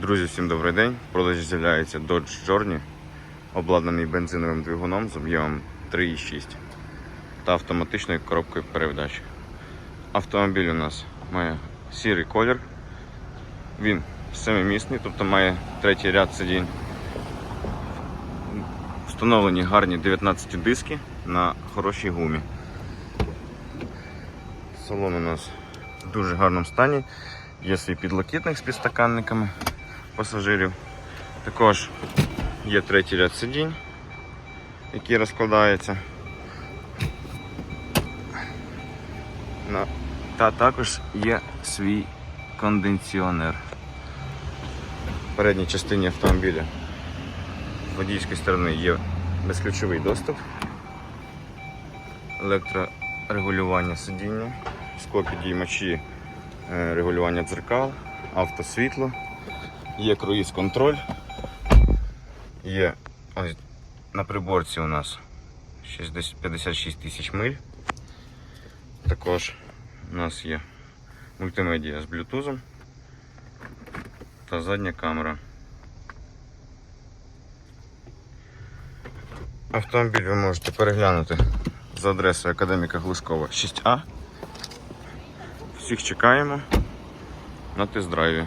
Друзі, всім добрий день. В продажі з'являється Dodge Journey, обладнаний бензиновим двигуном з об'ємом 3,6 та автоматичною коробкою передач. Автомобіль у нас має сірий колір. Він семимісний, тобто має третій ряд сидінь. Встановлені гарні 19 диски на хорошій гумі. Салон у нас в дуже гарному стані. Є свій підлокітник з підстаканниками пасажирів. Також є третій ряд сидінь, який розкладається. Та також є свій кондиціонер. В передній частині автомобіля з водійської сторони є безключовий доступ, електрорегулювання сидіння, склопідіймачі е, регулювання дзеркал, автосвітло, є круїз контроль, є ось на приборці у нас 56 тисяч миль. Також у нас є мультимедіа з блютузом та задня камера. Автомобіль ви можете переглянути за адресою Академіка Глускова 6А. Всіх чекаємо на тест-драйві.